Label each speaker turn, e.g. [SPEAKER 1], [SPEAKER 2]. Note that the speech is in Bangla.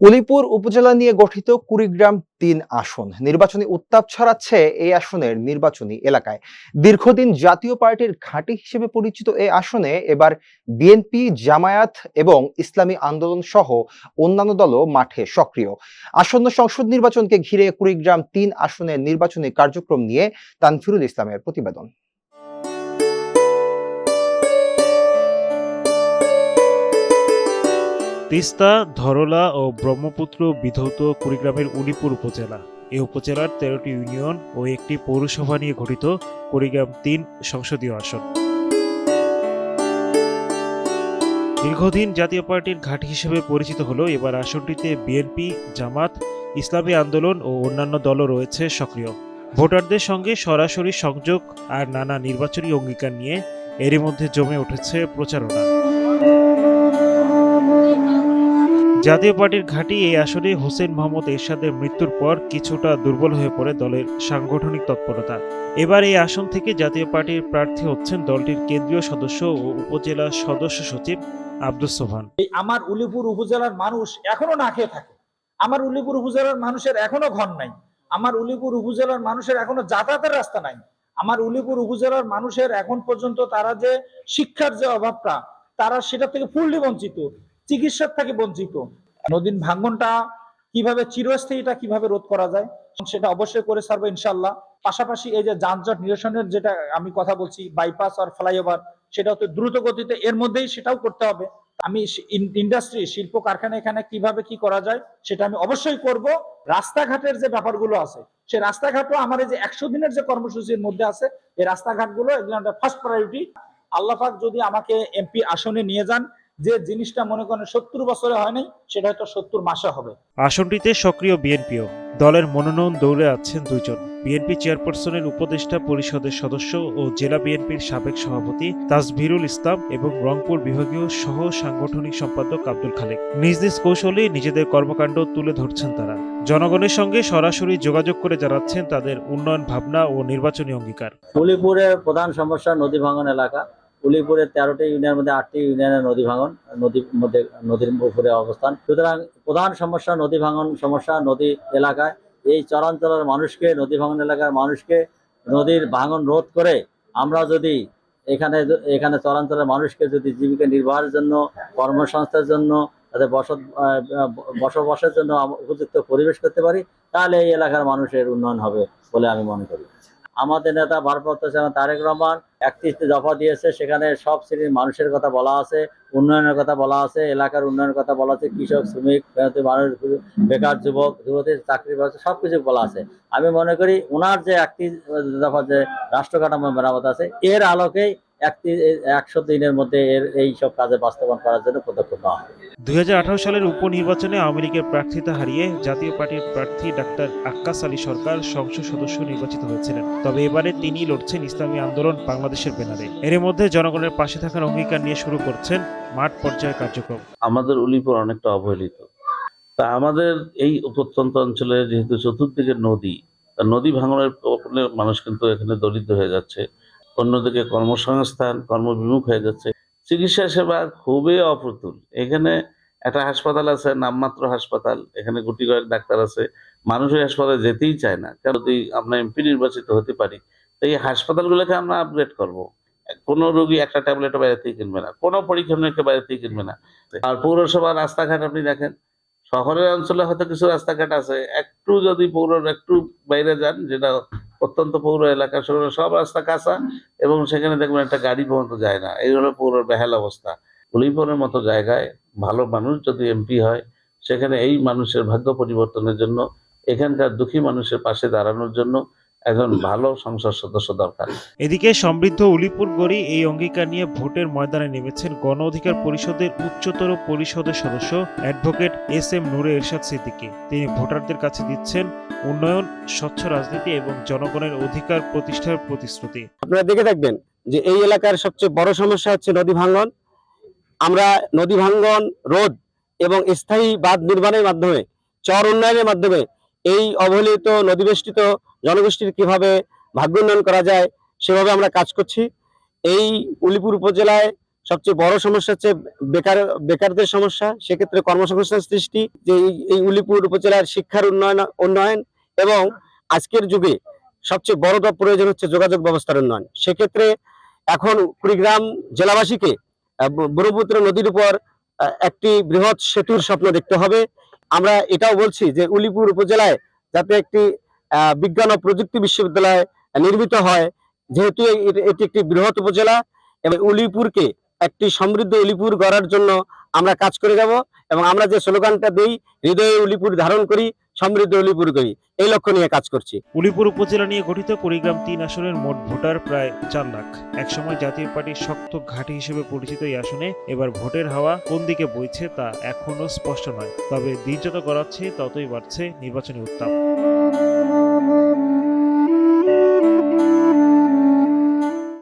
[SPEAKER 1] উলিপুর উপজেলা নিয়ে গঠিত কুড়িগ্রাম তিন আসন। নির্বাচনী উত্তাপ ছড়াচ্ছে এই আসনের নির্বাচনী এলাকায়। দীর্ঘদিন জাতীয় পার্টির ঘাঁটি হিসেবে পরিচিত এই আসনে এবার বিএনপি, জামায়াত এবং ইসলামী আন্দোলন সহ অন্যান্য দলও মাঠে সক্রিয়। আসন্ন সংসদ নির্বাচনকে ঘিরে কুড়িগ্রাম তিন আসনের নির্বাচনী কার্যক্রম নিয়ে তানফিরুল ইসলামের প্রতিবেদন।
[SPEAKER 2] তিস্তা, ধরলা ও ব্রহ্মপুত্র বিধৌত কুড়িগ্রামের উলিপুর উপজেলা। এই উপজেলার তেরোটি ইউনিয়ন ও একটি পৌরসভা নিয়ে গঠিত কুড়িগ্রাম তিন সংসদীয় আসন। দীর্ঘদিন জাতীয় পার্টির ঘাঁটি হিসেবে পরিচিত হলেও এবার আসনটিতে বিএনপি, জামাত, ইসলামী আন্দোলন ও অন্যান্য দলও রয়েছে সক্রিয়। ভোটারদের সঙ্গে সরাসরি সংযোগ আর নানা নির্বাচনী অঙ্গীকার নিয়ে এরই মধ্যে জমে উঠেছে প্রচারণা। জাতীয় পার্টির ঘাঁটি এই আসনে হোসেন মোহাম্মদ এরশাদের মৃত্যুর পর কিছুটা দুর্বল হয়ে পড়ে দলের সাংগঠনিক তৎপরতা। এবার এই আসন থেকে জাতীয় পার্টির প্রার্থী হচ্ছেন দলটির কেন্দ্রীয় সদস্য ও উপজেলা সদস্য সচিব আব্দুস সোহান।
[SPEAKER 3] আমার উলিপুর উপজেলার মানুষ এখনও না খেয়ে থাকে। আমার উলিপুর উপজেলার মানুষের এখনও ঘর নাই। আমার উলিপুর উপজেলার মানুষের এখনও যাতায়াতের রাস্তা নাই। আমার উলিপুর উপজেলার মানুষের এখন পর্যন্ত তারা যে শিক্ষার যে অভাবটা, তারা সেটা থেকে ফুললি বঞ্চিত। চিকিৎসার থেকে বঞ্চিত। নদীর ভাঙ্গনটা কীভাবে চিরস্থায়ীটা কীভাবে রোধ করা যায়, সেটা অবশ্যই করে ছাড়বো ইনশাল্লাহ পাশাপাশি এই যে যানজট নিরসনের যেটা আমি কথা বলছি বাইপাস আর ফ্লাইওভার সেটা তো দ্রুত গতিতে, এর মধ্যেই সেটাও করতে হবে। আমি ইন্ডাস্ট্রি শিল্প কারখানা এখানে কীভাবে কি করা যায়, সেটা আমি অবশ্যই করব। রাস্তাঘাটের যে ব্যাপারগুলো আছে সেই রাস্তাঘাটও আমার এই যে একশো দিনের যে কর্মসূচির মধ্যে আছে, এই রাস্তাঘাটগুলো এগুলো ফার্স্ট প্রায়োরিটি আল্লাহাক যদি আমাকে এমপি আসনে নিয়ে যান যে জিনিসটা মনে করেন সত্তর বছরে হয় নাই সেটা হয়তো সত্তর মাসে হবে।
[SPEAKER 2] আসনটিতে সক্রিয় বিএনপিও। দলের মনোনয়ন দৌড়ে আছেন দুইজন। বিএনপি চেয়ারপারসনের উপদেষ্টা পরিষদের সদস্য ও জেলা বিএনপির সাবেক সভাপতি তাজভিরুল ইসলাম এবং রংপুর বিভাগীয় সহ সাংগঠনিক সম্পাদক আব্দুল খালেক। নিজ নিজ কৌশলে নিজেদের কর্মকাণ্ড তুলে ধরছেন তারা। জনগণের সঙ্গে সরাসরি যোগাযোগ করে জানাচ্ছেন তাদের উন্নয়ন ভাবনা ও নির্বাচনী অঙ্গীকার।
[SPEAKER 4] উলিপুরের প্রধান সমস্যা নদী ভাঙন এলাকা। উলিপুরের তেরোটি ইউনিয়নের মধ্যে আটটি ইউনিয়নের নদী ভাঙন নদীর মধ্যে, নদীর উপরে অবস্থান। সুতরাং প্রধান সমস্যা নদী ভাঙন সমস্যা নদী এলাকায়। এই চরাঞ্চলের মানুষকে, নদী ভাঙন এলাকার মানুষকে নদীর ভাঙন রোধ করে আমরা যদি এখানে এখানে চরাঞ্চলের মানুষকে যদি জীবিকা নির্বাহের জন্য কর্মসংস্থার জন্য, তাদের বসত বসবাসের জন্য উপযুক্ত পরিবেশ করতে পারি, তাহলে এই এলাকার মানুষের উন্নয়ন হবে বলে আমি মনে করি। আমাদের নেতা ভারপ্রাপ্ত চেয়ারম্যান তারেক রহমান একত্রিশটি দফা দিয়েছে। সেখানে সব শ্রেণির মানুষের কথা বলা আছে, উন্নয়নের কথা বলা আছে, এলাকার উন্নয়নের কথা বলা আছে, কৃষক, শ্রমিক মানুষ, বেকার, যুবক যুবতীর চাকরি ব্যবস্থা সব কিছু বলা আছে। আমি মনে করি ওনার যে একটি দফা যে রাষ্ট্র কাঠামো মেরামত আছে, এর আলোকেই একশো দিনের মধ্যে এর এই সব কাজে বাস্তবায়ন করার জন্য পদক্ষেপ নেওয়া হবে।
[SPEAKER 2] দুই হাজার আঠারো সালের উপনির্বাচনে আওয়ামী লীগের প্রার্থিতা হারিয়ে জাতীয় পার্টির প্রার্থী ডাক্তার আক্কাস আলী সরকার সংসদ সদস্য নির্বাচিত হয়েছিলেন। তবে এবারে তিনি লড়ছেন ইসলামী আন্দোলন বাংলাদেশের ব্যানারে এর মধ্যে জনগণের পাশে থাকার অঙ্গীকার নিয়ে শুরু করছেন মাঠ পর্যায়ে কার্যক্রম।
[SPEAKER 5] আমাদের উলিপুর অনেকটা অবহেলিত। তা আমাদের এই প্রত্যন্ত অঞ্চলে যেহেতু চতুর্দিকে নদী তা নদী ভাঙনের মানুষ কিন্তু এখানে দরিদ্র হয়ে যাচ্ছে। অন্যদিকে কর্মসংস্থান, কর্মবিমুখ হয়ে যাচ্ছে। চিকিৎসা সেবা খুবই অপ্রতুল। এখানে একটা হাসপাতাল আছে, নামমাত্র হাসপাতাল। এখানে গুটি কয়েক ডাক্তার আছে। মানুষ ওই হাসপাতালে যেতেই চায় না। কারণ যদি আমরা এমপি নির্বাচিত হতে পারি, তো এই হাসপাতালগুলোকে আমরা আপগ্রেড করব। কোনো রোগী একটা ট্যাবলেটও বাইরেতেই কিনবে না। কোনো পরীক্ষা নিরীক্ষা বাইরেতেই কিনবে না। আর পৌরসভা রাস্তাঘাট আপনি দেখেন, শহরের অঞ্চলে হয়তো কিছু রাস্তাঘাট আছে। একটু যদি পৌর, একটু বাইরে যান, যেটা অত্যন্ত পৌর এলাকা, সেগুলো সব রাস্তা কাঁচা এবং সেখানে দেখবেন একটা গাড়ি পর্যন্ত যায় না। এই হলো পৌর বেহাল অবস্থা। উলিপুরের মতো জায়গায় ভালো মানুষ যদি এমপি হয়, সেখানে এই মানুষের ভাগ্য পরিবর্তনের জন্য, এখানকার দুঃখী মানুষের পাশে দাঁড়ানোর জন্য একজন ভালো সংসদ সদস্য দরকার।
[SPEAKER 2] এদিকে সমৃদ্ধ উলিপুর গড়ি এই অঙ্গীকার নিয়ে ভোটের ময়দানে নেমেছেন গণ অধিকার পরিষদের উচ্চতর পরিষদের সদস্য অ্যাডভোকেট এস এম নুরে এরশাদ সিদ্দিকী। তিনি ভোটারদের কাছে দিচ্ছেন উন্নয়ন, স্বচ্ছ রাজনীতি এবং জনগণের অধিকার প্রতিষ্ঠার প্রতিশ্রুতি।
[SPEAKER 6] আপনারা দেখে দেখবেন যে এই এলাকার সবচেয়ে বড় সমস্যা হচ্ছে নদী ভাঙ্গন আমরা নদী ভাঙ্গন রোধ এবং স্থায়ী বাঁধ নির্মাণের মাধ্যমে, চর উন্নয়নের মাধ্যমে এই অবহেলিত, নদীবেষ্টিত জনগোষ্ঠীর কীভাবে ভাগ্য উন্নয়ন করা যায়, সেভাবে আমরা কাজ করছি। এই উলিপুর উপজেলায় সবচেয়ে বড় সমস্যা হচ্ছে বেকার, বেকারদের সমস্যা। সেক্ষেত্রে কর্মসংস্থান সৃষ্টি, যে এই- উলিপুর উপজেলার শিক্ষার উন্নয়ন উন্নয়ন এবং আজকের যুগে সবচেয়ে বড় প্রয়োজন হচ্ছে যোগাযোগ ব্যবস্থার উন্নয়ন। সেক্ষেত্রে এখন কুড়িগ্রাম জেলাবাসীকে ব্রহ্মপুত্র নদীর উপর একটি বৃহৎ সেতুর স্বপ্ন দেখতে হবে। আমরা এটাও বলছি যে উলিপুর উপজেলায় যাতে একটি বিজ্ঞান ও প্রযুক্তি বিশ্ববিদ্যালয় নির্মিত হয়, যেহেতু এটি একটি বৃহৎ উপজেলা এবং উলিপুরকে একটি সমৃদ্ধ উলিপুর গড়ার জন্য আমরা কাজ করে যাব এবং আমরা যে স্লোগানটা দেই, হৃদয়ে উলিপুর ধারণ করি, সমৃদ্ধ উলিপুর করি এই লক্ষ্য নিয়ে কাজ করছি।
[SPEAKER 2] উলিপুর উপজেলা নিয়ে গঠিত কুড়িগ্রাম তিন আসনের মোট ভোটার প্রায় চার লাখ। একসময় জাতীয় পার্টির শক্ত ঘাঁটি হিসেবে পরিচিত এই আসনে এবার ভোটের হাওয়া কোন দিকে বইছে তা এখনও স্পষ্ট নয়। তবে দিন যত গড়াচ্ছে, ততই বাড়ছে নির্বাচনী উত্তাপ।